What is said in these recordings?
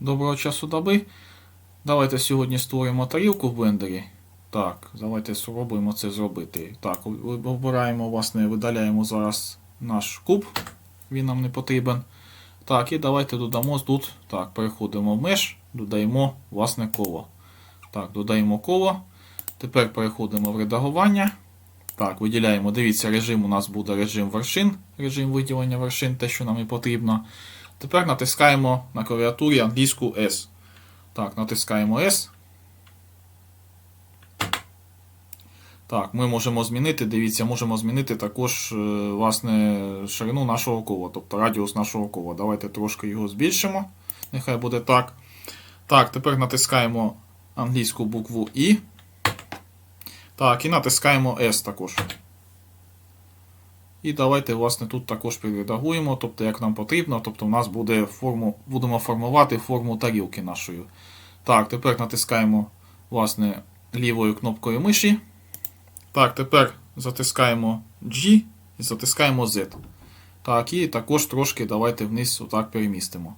Доброго часу доби. Давайте сьогодні створимо тарілку в блендері. Так, давайте спробуємо це зробити. Так, обираємо, власне, видаляємо зараз наш куб. Він нам не потрібен. Так, і давайте додамо тут. Так, переходимо в меж, додаємо власне коло. Так, додаємо коло. Тепер переходимо в редагування. Так, виділяємо. Дивіться, режим у нас буде режим вершин, режим виділення вершин, те, що нам і потрібно. Тепер натискаємо на клавіатурі англійську S. Так, натискаємо S. Так, ми можемо змінити, дивіться, можемо змінити також е, власне, ширину нашого кола, тобто радіус нашого кола. Давайте трошки його збільшимо. Нехай буде так. Так, тепер натискаємо англійську букву І. Так, і натискаємо S також. І давайте, власне, тут також підредагуємо, тобто, як нам потрібно, тобто у нас буде форму, будемо формувати форму тарілки нашої. Так, тепер натискаємо, власне, лівою кнопкою миші. Так, тепер затискаємо G і затискаємо Z. Так, і також трошки давайте вниз отак перемістимо.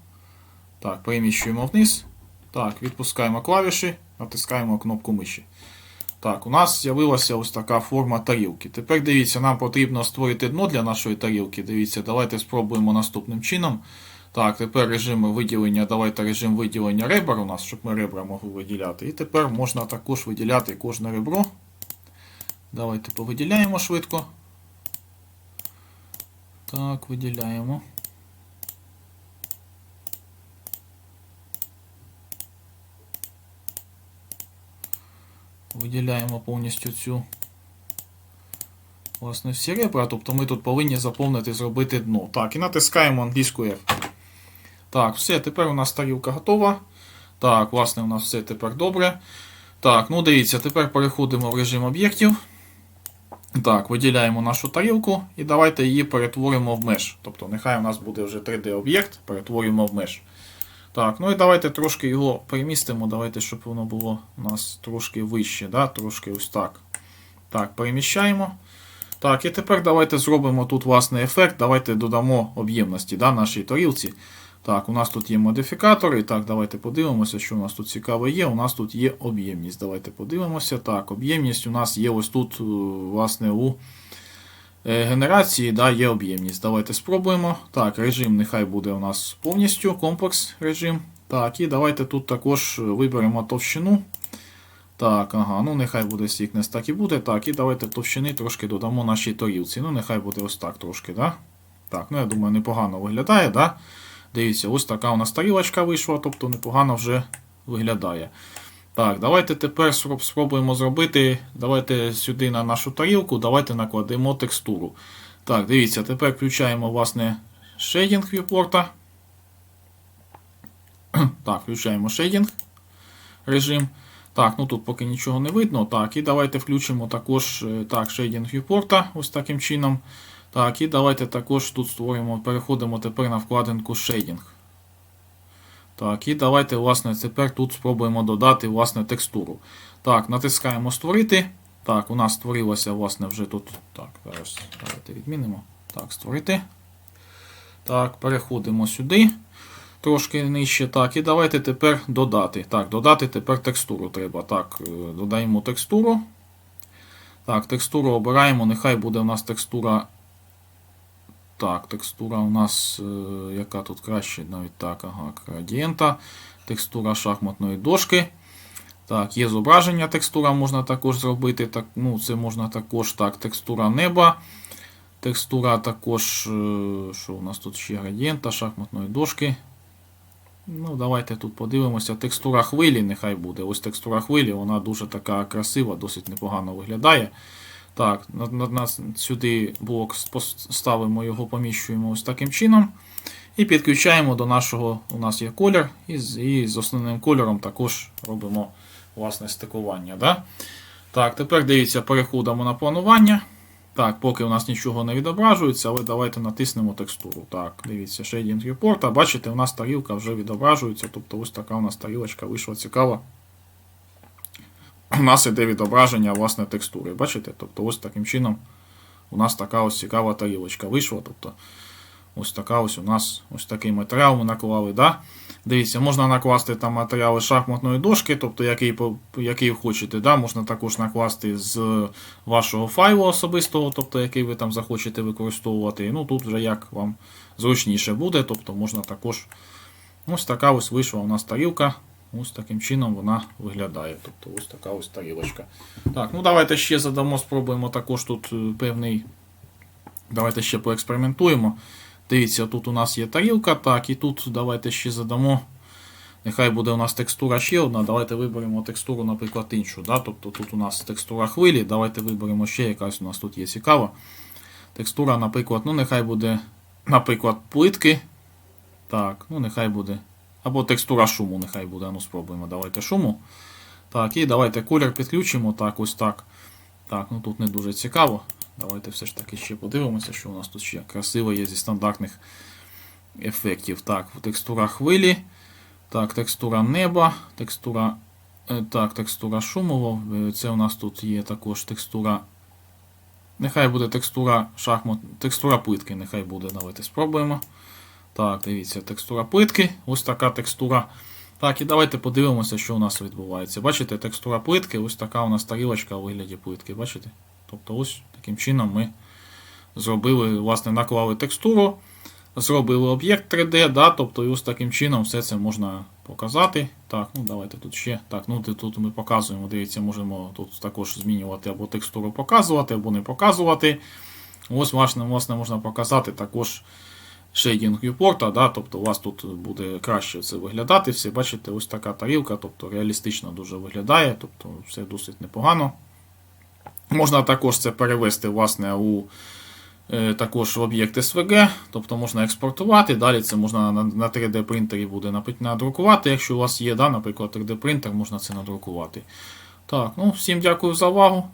Так, переміщуємо вниз. Так, відпускаємо клавіші, натискаємо кнопку миші. Так, у нас з'явилася ось така форма тарілки. Тепер дивіться, нам потрібно створити дно для нашої тарілки. Дивіться, давайте спробуємо наступним чином. Так, тепер режим виділення, давайте режим виділення ребер у нас, щоб ми ребра могли виділяти. І тепер можна також виділяти кожне ребро. Давайте повиділяємо швидко. Так, виділяємо. Виділяємо повністю цю власне всі ребра, тобто ми тут повинні заповнити, зробити дно. Так, і натискаємо англійську F. Так, все, тепер у нас тарілка готова. Так, власне, у нас все тепер добре. Так, ну дивіться, тепер переходимо в режим об'єктів. Так, виділяємо нашу тарілку і давайте її перетворимо в меж. Тобто, нехай у нас буде вже 3D-об'єкт, перетворюємо в меж. Так, ну і давайте трошки його перемістимо. Давайте, щоб воно було у нас трошки вище, да? трошки ось так. Так, переміщаємо. Так, і тепер давайте зробимо тут власний ефект. Давайте додамо об'ємності да, нашій тарілці. Так, у нас тут є модифікатори. Так, давайте подивимося, що у нас тут цікаве є. У нас тут є об'ємність. Давайте подивимося. Так, об'ємність у нас є ось тут, е, власне, у генерації да, є об'ємність. Давайте спробуємо. Так, режим нехай буде у нас повністю комплекс режим. Так, і давайте тут також виберемо товщину. Так, ага, ну нехай буде стікнес, так і буде. Так, і давайте товщини трошки додамо нашій тарілці. Ну, нехай буде ось так трошки, да? Так, ну я думаю, непогано виглядає, да? Дивіться, ось така у нас тарілочка вийшла, тобто непогано вже виглядає. Так, давайте тепер спробуємо зробити. Давайте сюди на нашу тарілку, давайте накладемо текстуру. Так, дивіться, тепер включаємо власне шейдінг viewport. Так, включаємо шейдінг режим. Так, ну тут поки нічого не видно. Так, і давайте включимо також е, так, шейдінг viewport ось таким чином. Так, і давайте також тут створимо, переходимо тепер на вкладинку шейдінг. Так, і давайте, власне, тепер тут спробуємо додати власне текстуру. Так, натискаємо створити. Так, у нас створилося, власне, вже тут. Так, зараз давайте відмінимо. Так, створити. Так, переходимо сюди. Трошки нижче. Так, і давайте тепер додати. Так, додати тепер текстуру треба. Так, е, додаємо текстуру. Так, текстуру обираємо. Нехай буде у нас текстура. Так, текстура у нас, е, яка тут краще, навіть так, ага, градієнта. Текстура шахматної дошки. Так, є зображення, текстура можна також зробити. Так, ну, Це можна також так, текстура неба. Текстура також, е, що у нас тут ще градієнта, шахматної дошки. Ну, Давайте тут подивимося. Текстура хвилі нехай буде. Ось текстура хвилі, вона дуже така красива, досить непогано виглядає. Так, на, на, сюди блок ставимо його, поміщуємо ось таким чином. І підключаємо до нашого, у нас є колір, і з, і з основним кольором також робимо власне стикування. Да? Так, тепер дивіться, переходимо на планування. Так, поки у нас нічого не відображується, але давайте натиснемо текстуру. Так, дивіться, Shading Report. Бачите, у нас тарілка вже відображується. Тобто ось така у нас тарілочка вийшла цікава. У нас іде відображення власне текстури. Бачите? Тобто ось таким чином у нас така ось цікава тарілочка вийшла. Тобто Ось така ось у нас ось такий матеріал ми наклали. Да? Дивіться, можна накласти там матеріали шахматної дошки, тобто який, який хочете. Да? Можна також накласти з вашого файлу особистого, тобто який ви там захочете використовувати. Ну тут вже як вам зручніше буде, тобто можна також. Ось така ось вийшла у нас тарілка. Ось таким чином вона виглядає. Тобто ось така ось тарілочка. Так, ну давайте ще задамо, спробуємо також тут е, певний. Давайте ще поекспериментуємо. Дивіться, тут у нас є тарілка, так, і тут давайте ще задамо. Нехай буде у нас текстура ще одна. Давайте виберемо текстуру, наприклад, іншу. Да? Тобто тут у нас текстура хвилі. Давайте виберемо ще якась у нас тут є цікава. Текстура, наприклад, ну нехай буде, наприклад, плитки. Так, ну нехай буде. Або текстура шуму, нехай буде. Ну, спробуємо. Давайте шуму. Так, і давайте колір підключимо. Так, ось так. Так, ну тут не дуже цікаво. Давайте все ж таки ще подивимося, що у нас тут ще красиво є зі стандартних ефектів. Так, текстура хвилі. Так, текстура неба, текстура. е, Так, текстура шумово. Е, Це у нас тут є також текстура. Нехай буде текстура шахмат, текстура плитки, нехай буде. Давайте спробуємо. Так, дивіться, текстура плитки. Ось така текстура. Так, і давайте подивимося, що у нас відбувається. Бачите, текстура плитки, ось така у нас тарілочка у вигляді плитки. Бачите? Тобто, ось таким чином ми зробили, власне, наклали текстуру, зробили об'єкт 3D, да, тобто ось таким чином все це можна показати. Так, ну давайте тут ще. Так, ну тут ми показуємо, дивіться, можемо тут також змінювати або текстуру показувати, або не показувати. Ось, власне можна показати також шейдінг viewport, да, тобто у вас тут буде краще це виглядати. Всі бачите, ось така тарілка, тобто реалістично дуже виглядає, тобто все досить непогано. Можна також це перевести власне, у е, також в об'єкт SVG, тобто можна експортувати. Далі це можна на, на 3D принтері буде надрукувати. Якщо у вас є, да, наприклад, 3D принтер, можна це надрукувати. Так, ну всім дякую за увагу.